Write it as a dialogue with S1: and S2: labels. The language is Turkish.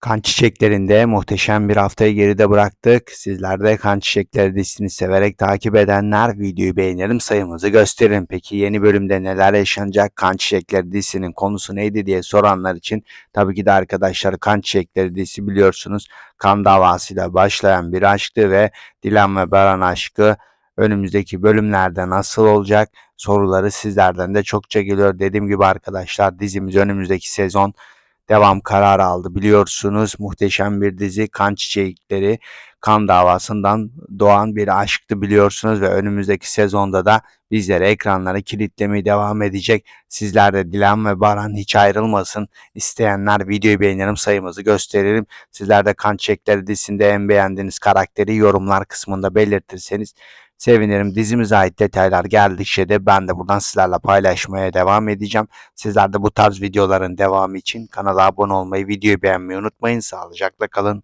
S1: Kan Çiçekleri'nde muhteşem bir haftayı geride bıraktık. Sizler de Kan Çiçekleri dizisini severek takip edenler videoyu beğenelim sayımızı gösterin. Peki yeni bölümde neler yaşanacak? Kan Çiçekleri dizisinin konusu neydi diye soranlar için tabii ki de arkadaşlar Kan Çiçekleri dizisi biliyorsunuz kan davasıyla başlayan bir aşktı ve Dilan ve Baran aşkı önümüzdeki bölümlerde nasıl olacak soruları sizlerden de çokça geliyor. Dediğim gibi arkadaşlar dizimiz önümüzdeki sezon devam kararı aldı. Biliyorsunuz muhteşem bir dizi Kan Çiçekleri kan davasından doğan bir aşktı biliyorsunuz ve önümüzdeki sezonda da bizlere ekranları kilitlemeye devam edecek. Sizler de Dilan ve Baran hiç ayrılmasın. İsteyenler videoyu beğenelim sayımızı gösterelim. Sizler de Kan Çiçekleri dizisinde en beğendiğiniz karakteri yorumlar kısmında belirtirseniz sevinirim. Dizimize ait detaylar geldikçe de ben de buradan sizlerle paylaşmaya devam edeceğim. Sizler de bu tarz videoların devamı için kanala abone olmayı, videoyu beğenmeyi unutmayın. Sağlıcakla kalın.